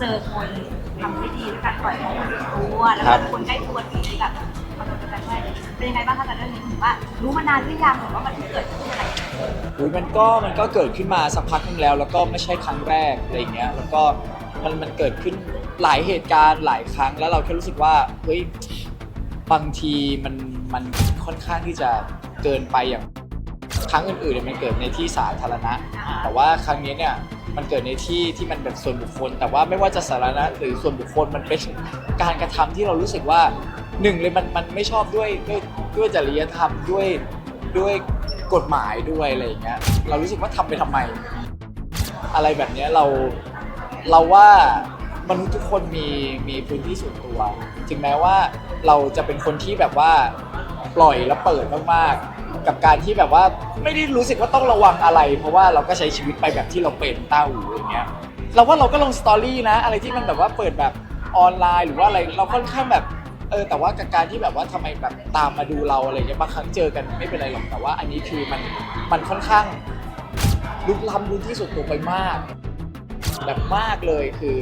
เจอคนทำพิธีด้วยการปล่อยของตัวแล้วครัก็บคนใกล้ตัวที่แบบมาโดนกันด้วยเป็นยังไงบ้างคะกับเรื่องนี้ถือว่า รู้มานานหรือยังหรือว่ามันเกิดขึ้นอะไรอุ๊ยมันก็มันก็เกิดขึ้นมาสักพักหนึงแล้ว แล้วก็ไม่ใช่ครั้งแรกอะไรอย่างเงี้ยแล้วก็มันมันเกิดขึ้นหลายเหตุการณ์หลายครั้งแล้วเราแค่รู้สึกว่าเฮ้ยบางทีมันมันค่อนข้างที่จะเกินไปอย่างครั้งอื่นๆเนี่ยมันเกิดในที่สาธารณะ แต่ว่าครั้งนี้เนี่ย มันเกิดในที่ที่มันแบบส่วนบุคคล แต่ว่าไม่ว่าจะสาธารณะหรือส่วนบุคคลมันเป็นการกระทำที่เรารู้สึกว่าหนึ่งเลยมันมันไม่ชอบด้วยด้วยด้วยจริยธรรมด้วยด้วยกฎหมายด้วยอะไรอย่างเงี้ยเรารู้สึกว่าทำไปทำไม อะไรแบบเนี้ยเราเราว่ามนุษย์ทุกคนมีมีพื้นที่ส่วนตัว ถึงแม้ว่าเราจะเป็นคนที่แบบว่าปล่อยและเปิดมากๆ กับการที่แบบว่าไม่ได้รู้สึกว่าต้องระวังอะไร เพราะว่าเราก็ใช้ชีวิตไปแบบที่เราเป็นต้าหูอย่างเงี้ยเราว่าเราก็ลงสตอรี่นะ อะไรที่มันแบบว่าเปิดแบบออนไลน์หรือว่าอะไรเราค่อนข้างแบบเออแต่ว่ากับการที่แบบว่าทำไมแบบตามมาดูเราอะไรเงี้ยบางครั้งเจอกันไม่เป็นไรหรอกแต่ว่า อันนี้คือมันมันค่อนข้างลุกล้ำพื้นที่ส่วนตัวไปมาก แบบมากเลยคือ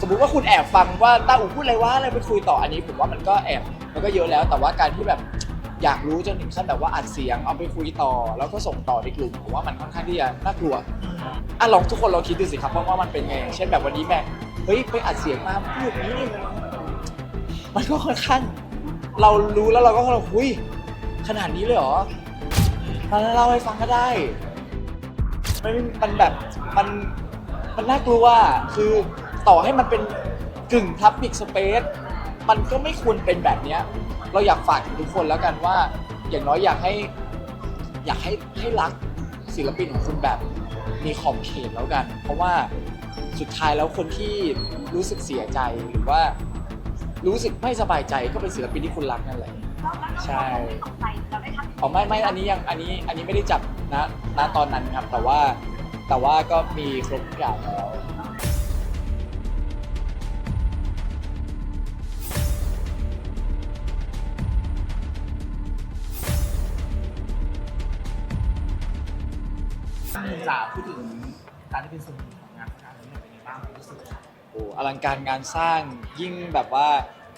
สมมุติว่าคุณแอบฟังว่าตาอูพูดอะไรวะอะไรไปคุยต่ออันนี้ ผมว่ามันก็แอบมันก็เยอะแล้ว แต่ว่าการที่แบบ อยากรู้จนถึงขั้นแบบว่าอัดเสียงเอาไปคุยต่อ แล้วก็ส่งต่อในกลุ่มผมว่ามันค่อนข้างที่จะน่ากลัวอะลองทุกคนลองคิดดูสิครับว่าว่ามันเป็นไงเช่นแบบวันนี้แม่เฮ้ยไปอัดเสียงมาพูดนี้มันก็ค่อนข้างเรารู้แล้วเราก็เราคุยขนาดนี้เลยเหรอมาเล่าให้ฟังก็ได้ไม่มันแบบมันมันน่ากลัวอะคือต่อให้มันเป็นกึ่งพับ l ิ c สเปซมันก็ไม่ควรเป็นแบบเนี้ย เราอยากฝากถึงทุกคนแล้วกันว่า อย่างน้อยอยากให้อยากให้ให้รักศิลปินของคุณแบบมีขอบเขตแล้วกัน เพราะว่าสุดท้ายแล้วคนที่รู้สึกเสียใจหรือว่า รู้สึกไม่สบายใจก็เป็นศิลปินที่คุณรักนั่นแหละ ใช่ตกใจเราได้ทำอ๋อไม่ไม่อันนี้ยังอันนี้อันนี้ไม่ได้จับนะณตอนนั้นครับ แต่ว่าแต่ว่าก็มีครบทุกอย่างแล้ว จะพูดถึงการที่เป็นส่วนหนึ่งของงานการนี้เป็นยังไงบ้างรู้สึกโอ้อลังการงานสร้างยิ่งแบบว่า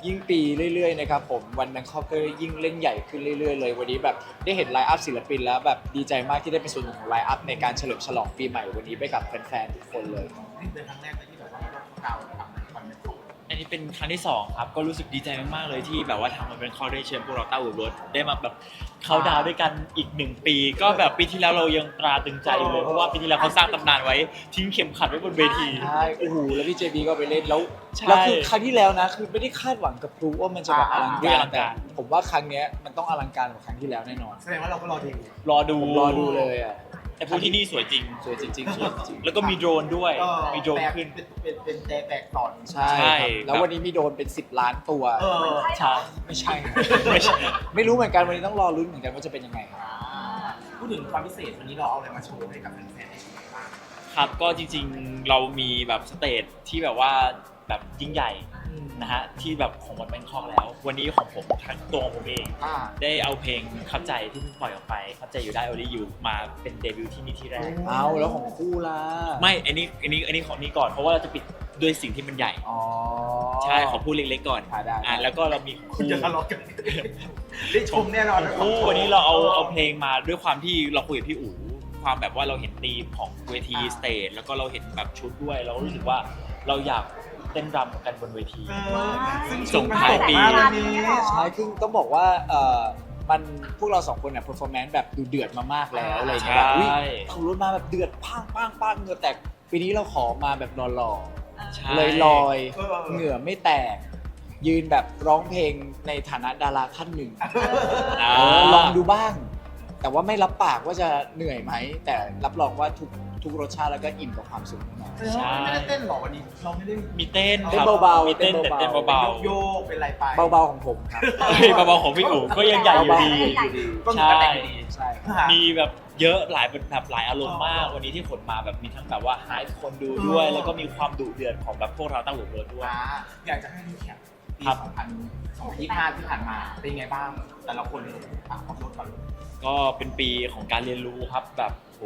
ยิ่งปีเรื่อยๆนะครับผมวันนั้นเขาก็ยิ่งเล่นใหญ่ขึ้นเรื่อยๆเลย วันนี้แบบได้เห็นไลฟ์อัพศิลปินแล้วแบบดีใจมากที่ได้เป็นส่วนหนึ่งของไลฟ์อัพในการเฉลิมฉลองปีใหม่วันนี้ไปกับแฟนๆทุกคนเลยนี่เป็นครั้งแรกเลยที่แบบว่าเราดาวทำวันเก่า องอันนี้เป็นครั้งที่สองครับ ก็รู้สึกดีใจมากๆเลยที่แบบว่าทำมันเป็นคอร์ได้เชิญพวกเราเต้าหูรถได้มาแบบเขาดาวน์ด้วยกันอีกหนึ่งปี ก็แบบปีที่แล้วเรายังตราตรึงใจอยู่เลยเพราะว่าปีที่แล้วเขาสร้างตำนานไว้ ทิ้งเข็มขัดไว้บนเวที ใช่โอ้โหแล้วพี่เจบีก็ไปเล่นแล้วใช่แล้วคือครั้งที่แล้วนะคือไม่ได้คาดหวังกับครูว่ามันจะแบบอลังอ่าการอลังแต่การ ผมว่าครั้งเนี้ยมันต้องอลังการกว่าครั้งที่แล้วแน่นอนแสดงว่าเราก็รอดูรอดูผมรอดูเลยอะ แต่พูดที่นี่สวยจริง สวยจริงๆสวยจริงแล้วก็มีโดรนด้วย ก็มีโดรนแบกขึ้น เป็นเป็นเป็นแบกแบกสอน ใช่ใช่ครับแล้ววันนี้มีโดนเป็น 10 ล้านตัวเออ ใช่ไม่ใช่นะไม่ใช่ ไม่รู้เหมือนกันวันนี้ต้องรอลุ้นเหมือนกันว่าจะเป็นยังไงครับอ่าพูดถึงความพิเศษวันนี้เราเอาอะไรมาโชว์ให้กับแฟนๆได้ชมบ้างครับก็จริงๆเรามีแบบสเตจที่แบบว่าแบบยิ่งใหญ่ นะฮะที่แบบของวันแบงคอกแล้ว วันนี้ของผมทั้งตัวของผมเอง อ่า ได้เอาเพลงขับใจที่เพิ่งปล่อยออกไปขับใจอยู่ได้ only you มาเป็นเดบิวต์ที่นี่ที่แรก เอาแล้วของคู่ล่ะไม่ อันนี้ อันนี้ อันนี้ของนี้ก่อน เพราะว่าเราจะปิดด้วยสิ่งที่มันใหญ่ อ๋อใช่ ขอพูดเล็กๆก่อนอ่าได้อะ แล้วก็เรามีคุณคู่จะทะเลาะกันได้ชมแน่นอนคู่วันนี้เราเอา เอาเพลงมาด้วยความที่เราคุยกับพี่อู๋ ความแบบว่าเราเห็นธีมของเวทีสเตจ แล้วก็เราเห็นแบบชุดด้วย เรารู้สึกว่าเราอยาก เต้นรำกันบนเวทีเออซึ่งส่งท้ายปีชุดมันสวยมากวันนี้ใช่คือต้องบอกว่าเออมันพวกเราสองคนเนี่ย performance แบบดูเดือดมามากแล้วอะไรอย่างเงี้ยแบบอุ๊ยใช่เอารถมาแบบเดือดปังปังปังเหงื่อแตกปีนี้เราขอมาแบบหล่อใช่ ๆเลยลอยเออ เหงื่อไม่แตก ยืนแบบร้องเพลงในฐานะดาราท่านหนึ่งอ่าเออลองดูบ้าง แต่ว่าไม่รับปากว่าจะเหนื่อยไหม แต่รับรองว่าทุกทุกรสชาติแล้วก็อิ่มกับความสุขแน่นอนแสดงว่าไม่ได้เต้นหรอวันนี้เราไม่ได้มีเต้นเต้นครับเบาๆมีเต้นเต้นแต่เบาๆเต้นโยเบากโยกเป็นไรไปเบาๆของผมครับๆเฮ้ยเบาๆของพี่อู๋ก็ยังใหญ่อยู่ดีเบาๆอยู่ดีก็มีกระแต่งดี ใช่มีแบบเยอะหลายแบบหลายอารมณ์มาก วันนี้ที่ขนมาแบบมีทั้งแบบว่าหายคนดูด้วย แล้วก็มีความดุเดือดของแบบพวกเราตั้งหัวเรือด้วย อ่าอยากจะให้รีแคป ปีครับ 2025 ที่ผ่านมาเป็นไงบ้าง แต่ละคนอะขอโทษก่อน ก็เป็นปีของการเรียนรู้ครับแบบโห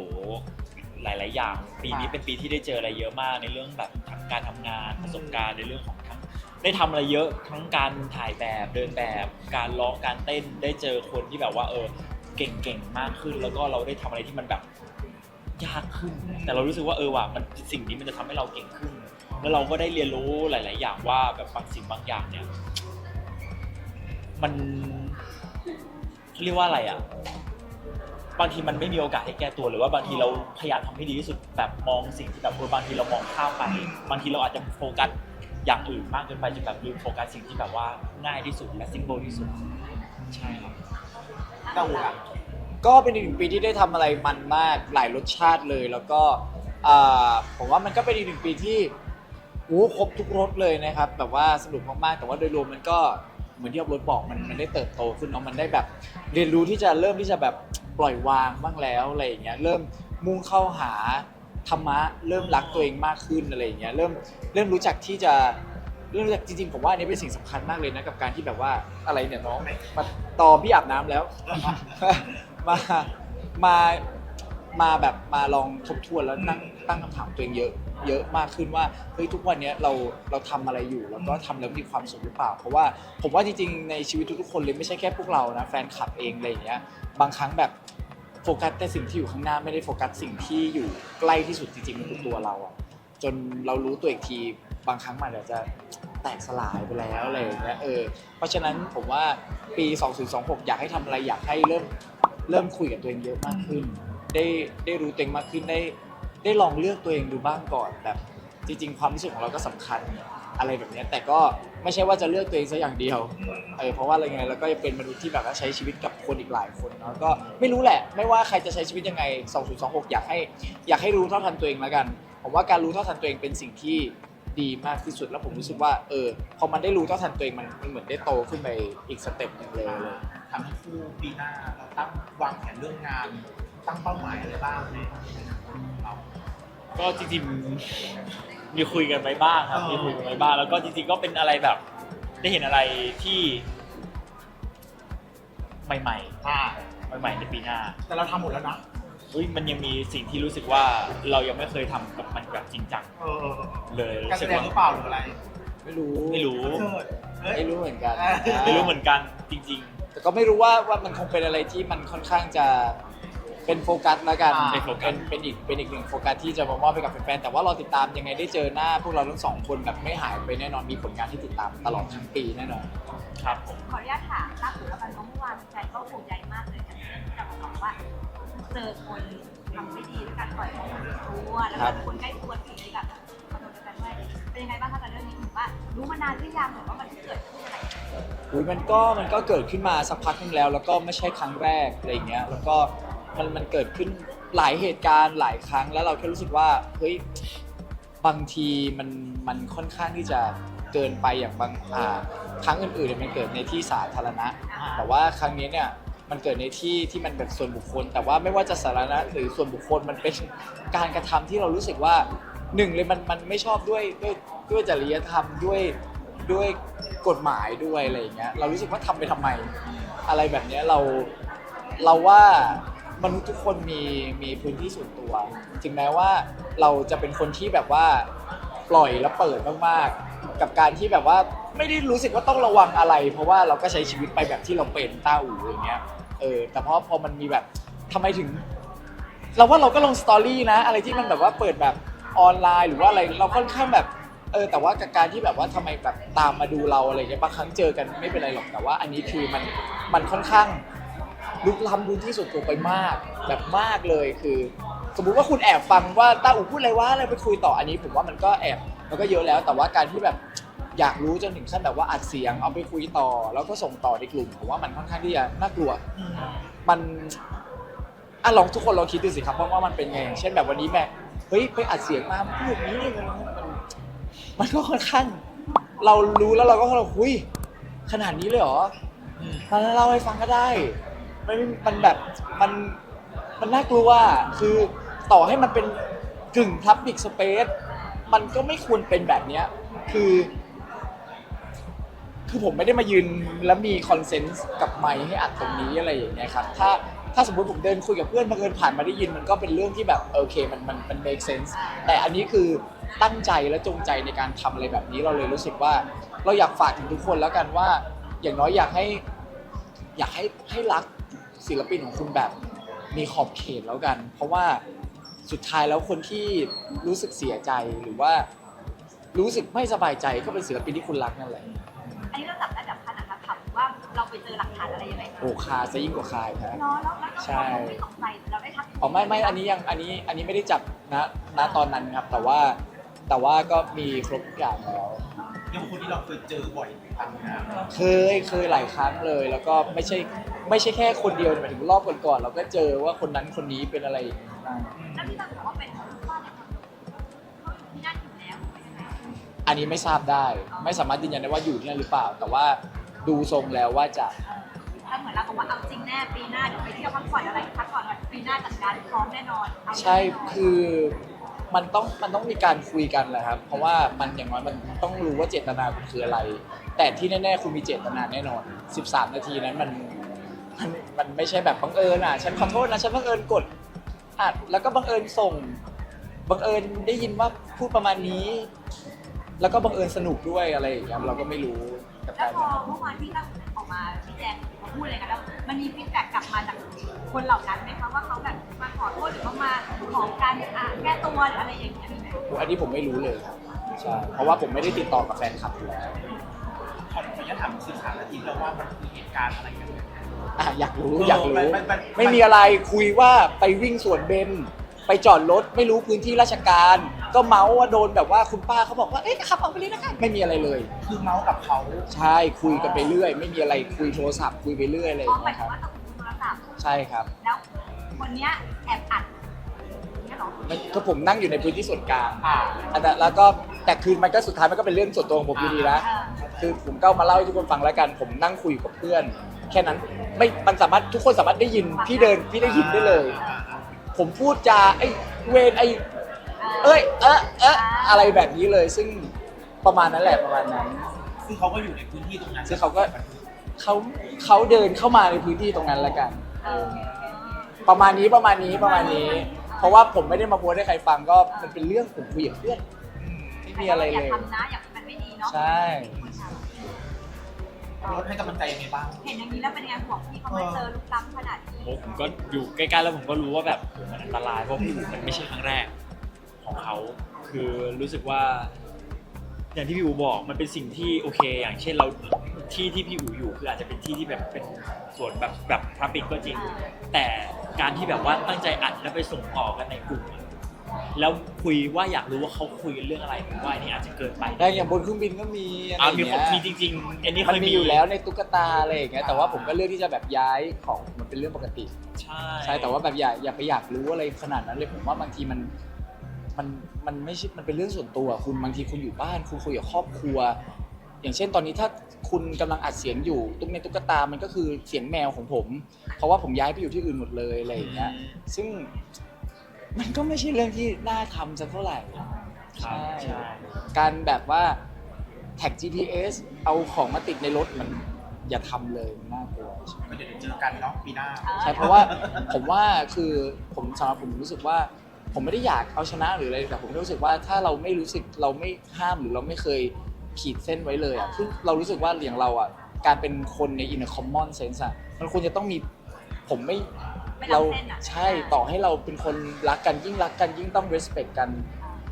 หลาย ๆ อย่าง ปีนี้เป็นปีที่ได้เจออะไรเยอะมากในเรื่องแบบทั้งการทำงานประสบการณ์ในเรื่องของทั้งได้ทำอะไรเยอะทั้งการถ่ายแบบเดินแบบ การร้องการเต้นได้เจอคนที่แบบว่าเออเก่ง ๆ มากขึ้น แล้วก็เราได้ทำอะไรที่มันแบบยากขึ้น แต่เรารู้สึกว่าเออว่ะมันสิ่งนี้มันจะทำให้เราเก่งขึ้น แล้วเราก็ได้เรียนรู้หลาย ๆ อย่างว่าแบบบางสิ่งบางอย่างเนี่ย มันเรียกว่าอะไรอะ บางทีมันไม่มีโอกาสให้แก้ตัวหรือว่าบางทีเราพยายามทำให้ดีที่สุดแบบมองสิ่งที่แบบเออบางทีเรามองข้ามไป บางทีเราอาจจะโฟกัสอย่างอื่นมากเกินไปจนแบบลืมโฟกัสสิ่งที่แบบว่าง่ายที่สุดและซิมโบลที่สุด ใช่ครับ เต้าหู้อะก็เป็นอีกหนึ่งปีที่ได้ทำอะไรมันมากหลายรสชาติเลย แล้วก็อ่าผมว่ามันก็เป็นอีกหนึ่งปีที่ โอ้ครบทุกรสเลยนะครับ แบบว่าสนุกมากๆแต่ว่าโดยรวมมันก็เหมือนที่อบรถบอกมันมันได้เติบโตขึ้นเนาะมันได้แบบ เรียนรู้ที่จะเริ่มที่จะแบบปล่อยวางบ้างแล้วอะไรอย่างเงี้ยเริ่มมุ่งเข้าหาธรรมะเริ่มรักตัวเองมากขึ้นอะไรอย่างเงี้ยเริ่มเริ่มรู้จักที่จะเริ่มรู้จักจริงๆผมว่าอันนี้เป็นสิ่งสำคัญมากเลยนะกับการที่แบบว่าอะไรเนี่ยน้องมาตอมพี่อาบน้ำแล้ว มามามาแบบมาลองทบทวนแล้วนั่งตั้งคำถามตัวเองเยอะ เยอะมากขึ้นว่าเฮ้ยทุกวันเนี้ยเราเราทำอะไรอยู่ แล้วก็ทำแล้วมีความสุขหรือเปล่า เพราะว่าผมว่าจริงๆในชีวิตทุกๆคนเลยไม่ใช่แค่พวกเรานะแฟนคลับเองอะไรอย่างเงี้ยบางครั้งแบบโฟกัสแต่สิ่งที่อยู่ข้างหน้าไม่ได้โฟกัสสิ่งที่อยู่ใกล้ที่สุดจริงๆมันคือตัวเราอะจนเรารู้ตัวอีกทีบางครั้งมันอาจจะแตกสลายไปแล้วอะไรอย่างเงี้ยเออเพราะฉะนั้นผมว่าปี 2026 อยากให้ทำอะไรอยากให้เริ่มเริ่มคุยกับตัวเองเยอะมากขึ้น ได้ได้รู้ตัวเองมากขึ้นได้ ได้ลองเลือกตัวเองดูบ้างก่อนแบบจริง ๆ ความรู้สึกของเราก็สำคัญอะไรแบบเนี้ยแต่ก็ไม่ใช่ว่าจะเลือกตัวเองซะอย่างเดียวเออเพราะว่าอะไรไงเราก็ยังเป็นมนุษย์ที่แบบว่าใช้ชีวิตกับคนอีกหลายคนเนาะก็ไม่รู้แหละ ไม่ว่าใครจะใช้ชีวิตยังไง 2026 อยากให้อยากให้รู้เท่าทันตัวเองแล้วกัน ผมว่าการรู้เท่าทันตัวเองเป็นสิ่งที่ดีมากที่สุดแล้วผมรู้สึกว่าเออพอมันได้รู้เท่าทันตัวเองมันมันเหมือนได้โตขึ้นไปอีกสเต็ปหนึ่งเลยเลย ทำให้คู่ปีหน้าเราตั้งวางแผนเรื่องงาน ตั้งเป้าหมายอะไรบ้างในเรา ก็จริงๆมีคุยกันไปบ้างครับเออมีคุยกันไปบ้าง แล้วก็จริงๆก็เป็นอะไรแบบ ได้เห็นอะไรที่ ใหม่อ่าๆใหม่ๆในปีหน้าแต่เราทำหมดแล้วนะเฮ้ยมันยังมีสิ่งที่รู้สึกว่าเรายังไม่เคยทำกับมันแบบจริงจังเออเออเออเลยการรู้แสสึกดงว่าหรือเปล่าหรืออะไรไม่รู้ไม่รู้ เชิดเอ้ย ไม่รู้เหมือนกันอ่าไม่รู้เหมือนกันจริง แต่ก็ไม่รู้ว่าว่ามันคงเป็นอะไรที่มันค่อนข้างจะ เป็นโฟกัสแล้วกันอ่าเป็นโฟกัส เป็นอีกเป็นอีกหนึ่งโฟกัสที่จะมามอบให้กับแฟนๆแต่ว่าเราติดตามยังไงได้เจอหน้า พวกเราทั้งสองคนแบบไม่หายไปแน่นอนมีผลงานที่ติดตามตลอดทั้งปีแน่นอนๆครับผมขออนุญาตถามล่าสุดแล้วกันเพราะเมื่อวานใจก็ห่วงใยมากเลยกับเรื่องที่จะมาบอกว่า เจอคนทำไม่ดีด้วยการปล่อยของตัวแล้วก็คนใกล้ตัวที่กับคอนโดเดียวกันด้วยเป็นยังไงบ้างคะกับเรื่องนี้ถือว่ารู้มานานหรือยังหรือว่ามันเกิดขึ้นอะไรอุ้ยมันก็มันก็เกิดขึ้นมาสักพักหนึงแล้ว แล้วก็ไม่ใช่ครั้งแรกอะไรอย่างเงี้ยแล้วก็ มันมันเกิดขึ้นหลายเหตุการณ์หลายครั้งแล้วเราแค่รู้สึกว่าเฮ้ยบางทีมันมันค่อนข้างที่จะเกินไปอย่างบางอ่าครั้งอื่นๆเนี่ยมันเกิดในที่สาธารณะ แต่ว่าครั้งนี้เนี่ยมันเกิดในที่ที่มันแบบส่วนบุคคล แต่ว่าไม่ว่าจะสาธารณะหรือส่วนบุคคลมันเป็นการกระทำที่เรารู้สึกว่าหนึ่งเลยมันมันไม่ชอบด้วยด้วยด้วยจริยธรรมด้วยด้วยกฎหมายด้วยอะไรอย่างเงี้ยเรารู้สึกว่าทำไปทำไม อะไรแบบเนี้ยเราเราว่า มนุษย์ทุกคนมีมีพื้นที่ส่วนตัว ถึงแม้ว่าเราจะเป็นคนที่แบบว่าปล่อยและเปิดมากๆ กับการที่แบบว่าไม่ได้รู้สึกว่าต้องระวังอะไร เพราะว่าเราก็ใช้ชีวิตไปแบบที่เราเป็นต้าอู่อย่างเงี้ย เออ แต่พอพอมันมีแบบทำไมถึง เราว่าเราก็ลงสตอรี่นะ อะไรที่มันแบบว่าเปิดแบบออนไลน์หรือว่าอะไรเราค่อนข้างแบบเออแต่ว่ากับการที่แบบว่าทำไมแบบตามมาดูเราอะไรเงี้ยบางครั้งเจอกันไม่เป็นไรหรอกแต่ว่า อันนี้คือมันมันค่อนข้าง ลุกล้ำพื้นที่ส่วนตัวไปมาก แบบมากเลยคือ สมมุติว่าคุณแอบฟังว่าตาอูพูดอะไรวะอะไรไปคุยต่ออันนี้ ผมว่ามันก็แอบมันก็เยอะแล้ว แต่ว่าการที่แบบอยากรู้จนถึงขั้นแบบว่าอัดเสียงเอาไปคุยต่อ แล้วก็ส่งต่อในกลุ่มผมว่ามันค่อนข้างที่จะน่ากลัว มันอะลองทุกคนลองคิดดูสิครับว่าว่ามันเป็นไงอย่างเช่นแบบวันนี้แม่เฮ้ยไปอัดเสียงมาพูดอย่างนี้มันมันก็ค่อนข้าง เรารู้แล้วเราก็เราคุยขนาดนี้เลยเหรอมันเล่าให้ฟังก็ได้ ไม่มันแบบมันมันน่ากลัวคือต่อให้มันเป็นกึ่ง Public Space มันก็ไม่ควรเป็นแบบเนี้ยคือ คือผมไม่ได้มายืนแล้วมีคอนเซนส์กับไมค์ให้อัดตรงนี้อะไรอย่างเงี้ยครับถ้าถ้าถ้าสมมติผมเดินคุยกับเพื่อนบังเอิญผ่านมาได้ยินมันก็เป็นเรื่องที่แบบโอเคมันมันมัน make sense แต่อันนี้คือตั้งใจและจงใจในการทำอะไรแบบนี้เราเลยรู้สึกว่า เราอยากฝากถึงทุกคนแล้วกันว่า อย่างน้อยอยากให้ อยากให้ให้รัก ศิลปินของคุณแบบมีขอบเขตแล้วกัน เพราะว่าสุดท้ายแล้วคนที่รู้สึกเสียใจหรือว่ารู้สึกไม่สบายใจก็เป็นศิลปินที่คุณรักนั่นแหละ อันนี้เราจับได้แบบขนาดนั้นถามว่าเราไปเจอหลักฐานอะไรยังไงโอ้คาซะยิ่งกว่าคายนะเนาะแล้วแล้วใช่ เราไม่ตกใจเราได้ทักอ๋อไม่ไม่อันนี้ยังอันนี้อันนี้ไม่ได้จับนะณตอนนั้นครับ แต่ว่าแต่ว่าก็มีครบทุกอย่างแล้ว ยังคนที่เราเคยเจอบ่อยครั้งนะเคยเคยหลายครั้งเลย แล้วก็ไม่ใช่ ไม่ใช่แค่คนเดียวหมายถึงรอบก่อนๆเราก็เจอว่าคนนั้นคนนี้เป็นอะไรอย่างนี้บ้างแล้วที่เราบอกว่าเป็นว่าในคอนโดเขาอยู่ที่นั่นอยู่แล้วเป็นยังไงอันนี้ไม่ทราบได้ไม่สามารถยืนยันได้ว่าอยู่ที่นั่นหรือเปล่า แต่ว่าดูทรงแล้วว่าจะถ้าเหมือนเราบอกว่าเอาจริงแน่ปีหน้าเดี๋ยวไปเที่ยวพักผ่อนอะไรพักผ่อนปีหน้าจัดการพร้อมแน่นอนเอาใช่คือมันต้องมันต้องมีการคุยกันแหละครับ เพราะว่ามันอย่างน้อยมันต้องรู้ว่าเจตนาคุณคืออะไร แต่ที่แน่ๆคุณมีเจตนาแน่นอน 13 นาทีนั้นมัน มันมันไม่ใช่แบบบังเอิญอะฉันขอโทษนะฉันบังเอิญกดอัดแล้วก็บังเอิญส่งบังเอิญได้ยินว่าพูดประมาณนี้ แล้วก็บังเอิญสนุกด้วยอะไรอย่างเงี้ยเราก็ไม่รู้กับแล้กาวรพอเมื่อวานที่ตั้งออกมาพี่แจงมาพูดอะไรกันแล้ว มันมีฟีดแบ็กกลับมาจากคนเหล่านั้นไหมคะว่าเขาแบบมาขอโทษหรือเขามาขอการอะแก้ตัวหรืออะไรอย่างเงี้ยมีไหมอันนี้ผมไม่รู้เลยครับใช่เพราะว่าผมไม่ได้ติดต่อกับแฟนคลับอยู่แล้ว ขออนุญาตถามสิบสามนาทีแล้วว่ามันคือเหตุการณ์อะไรกันเนี่ย อะอยากรู้เอออยากรู้มันมันมันไม่มีอะไรคุยว่าไปวิ่งสวนเบนไปจอดรถไม่รู้พื้นที่ราชการ ก็เมาส์ว่าโดนแบบว่าคุณป้าเขาบอกว่าเอ๊ะขับออกไปเลยนะคะไม่มีอะไรเลย คือเมาส์กับเขาใช่คุยกันไปเรื่อย ไม่มีอะไรคุยโทรศัพท์คุยไปเรื่อยอะไรออ๋อย่างหมายเงี้ยถึคงรับว่าต้องคุยโทรศัพท์ใช่ครับแล้วคนเนี้ยแอบอัดเนี่ยเหรอมันก็ผมนั่งอยู่ในพื้นที่ส่วนกลางอ่าอันนั้นแล้วก็แต่คืนมันก็สุดท้ายมันก็เป็นเรื่องส่วนตัวของผมอยู่ดีนะอ่าคือผมก็เอามาเล่าให้ทุกคนฟังแล้วกัน ผมนั่งคุยกับเพื่อน แค่นั้น ไม่มันสามารถทุกคนสามารถได้ยินพี่เดินพี่ได้ยินได้เลย ผมพูดจาไอ้เวรไอ้เอ้ยเอะเอะอะไรแบบนี้เลย ซึ่งประมาณนั้นแหละประมาณนั้น ซึ่งเขาก็อยู่ในพื้นที่ตรงนั้นซึ่งเขาก็เขาเขาเดินเข้ามาในพื้นที่ตรงนั้นแล้วกันเออประมาณนี้ประมาณนี้ประมาณนี้ เพราะว่าผมไม่ได้มาโพสต์ให้ใครฟังก็มันเป็นเรื่องผมคุยกับเพื่อนอืมไม่มีอะไรอเลย่ายทำนะอย่ามันไม่ดีเนาะใช่ รถให้กำลังใจยังไงบ้าง เห็นอย่างนี้แล้วเป็นยังไงห่วงพี่เขาไม่เจอลุกล้ำขนาดนี้โอ้ผมก็อยู่ใกล้ๆแล้วผมก็รู้ว่าแบบโหมันอันตรายเพราะพี่อู๋มันไม่ใช่ครั้งแรกของเขา คือรู้สึกว่า อย่างที่พี่อู๋บอกมันเป็นสิ่งที่โอเค อย่างเช่นเราที่ที่พี่อู๋อยู่คืออาจจะเป็นที่ที่แบบเป็นส่วนแบบแบบพระปิกก็จริง แต่การที่แบบว่าตั้งใจอัดแล้วไปส่งต่อกันในกลุ่มอะ แล้วคุยว่าอยากรู้ว่าเขาคุยกันเรื่องอะไรผมว่าอันนี่อาจจะเกินไปได้อย่างบนเครื่องบินก็มีอะไรอ่าอย่างมีเงี้ผมยมีจริงๆอันนี้มันเคยมีมีอยู่แล้วในตุ๊กตาอะไรอย่างเงี้ยแต่ว่าผมก็เลือกที่จะแบบย้ายของมันเป็นเรื่องปกติ ใช่ ใช่แต่ว่าแบบอย่าอย่าไปอยากรู้อะไรขนาดนั้นเลยผมว่าบางทีมันมันมันไม่ใช่มันเป็นเรื่องส่วนตัว คุณบางทีคุณอยู่บ้าน คุณคุยกับครอบครัว อย่างเช่นตอนนี้ถ้าคุณกำลังอัดเสียงอยู่ตุ๊กในตุ๊กตา มันก็คือเสียงแมวของผม เพราะว่าผมย้ายไปอยู่ที่อื่นหมดเลยอะไรอย่างเงี้ย ซึ่ง มันก็ไม่ใช่เรื่องที่น่าทำสักเท่าไหร่ครับใช่ใช่การแบบว่าแท็ก GPS เอาของมาติดในรถมันอย่าทำเลยมันน่ากลัวก็เดี๋ยวเจอกันเนาะปีหน้า ใช่เพราะว่าผมว่าคือผมสำหรับผมรู้สึกว่า ผมไม่ได้อยากเอาชนะหรืออะไรแต่ผมรู้สึกว่าถ้าเราไม่รู้สึกเราไม่ห้ามหรือเราไม่เคยขีดเส้นไว้เลยอะซึ่งเรารู้สึกว่าอย่างเราอะการเป็นคนใน in a common sense อะมันควรจะต้องมีผมไม่ ไม่เราล้ำเส้นอะใช่ต่อให้เราเป็นคนรักกันยิ่งรักกันยิ่งต้อง respect กัน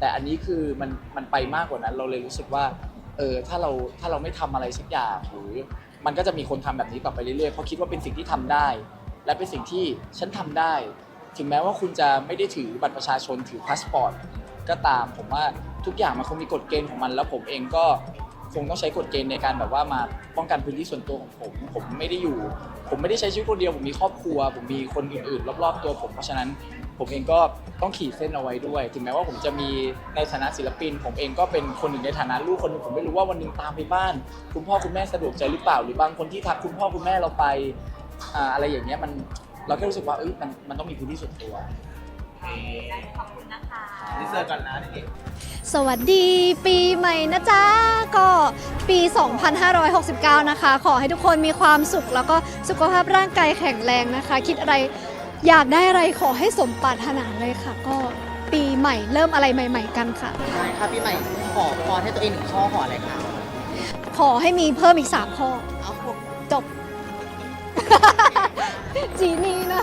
แต่อันนี้คือมันมันไปมากกว่านั้น เราเลยรู้สึกว่าเออถ้าเราถ้าเราไม่ทำอะไรสักอย่างหรือมันก็จะมีคนทำแบบนี้ต่อไปเรื่อยๆเพราะคิดว่าเป็นสิ่งที่ทำได้ และเป็นสิ่งที่ฉันทำได้ ถึงแม้ว่าคุณจะไม่ได้ถือบัตรประชาชนถือพาสปอร์ตก็ตามผมว่าทุกอย่างมันคงมีกฎเกณฑ์ของมัน แล้วผมเองก็ คงต้องใช้กฎเกณฑ์ในการแบบว่ามาป้องกันพื้นที่ส่วนตัวของผม ผมไม่ได้อยู่ ผมไม่ได้ใช้ชีวิตคนเดียว ผมมีครอบครัว ผมมีคนอื่นๆ รอบๆ ตัวผม เพราะฉะนั้นผมเองก็ต้องขีดเส้นเอาไว้ด้วย ถึงแม้ว่าผมจะมีในฐานะศิลปิน ผมเองก็เป็นคนหนึ่งในฐานะลูกคนหนึ่งผมไม่รู้ว่าวันหนึ่งตามไปบ้าน คุณพ่อคุณแม่สะดวกใจหรือเปล่า หรือบางคนที่ทักคุณพ่อคุณแม่เราไปอ่าอะไรอย่างเงี้ยมันเราแค่รู้สึกว่าเอ้ยมันมันต้องมีพื้นที่ส่วนตัว ขอบคุณนะคะนี่เจอกันนะเด็กสวัสดีปีใหม่นะจ๊ะ ก็ปี 2569 นะคะ ขอให้ทุกคนมีความสุข แล้วก็สุขภาพร่างกายแข็งแรงนะคะ คิดอะไรอยากได้อะไรขอให้สมปรารถนาเลยค่ะ ก็ปีใหม่เริ่มอะไรใหม่ ๆ กันค่ะ ใช่ค่ะพี่ใหม่ขอพรให้ตัวเองหนึ่งข้อขออะไรคะขอให้มีเพิ่มอีก 3 ข้อ เอาพวก จบ จีนี่นะ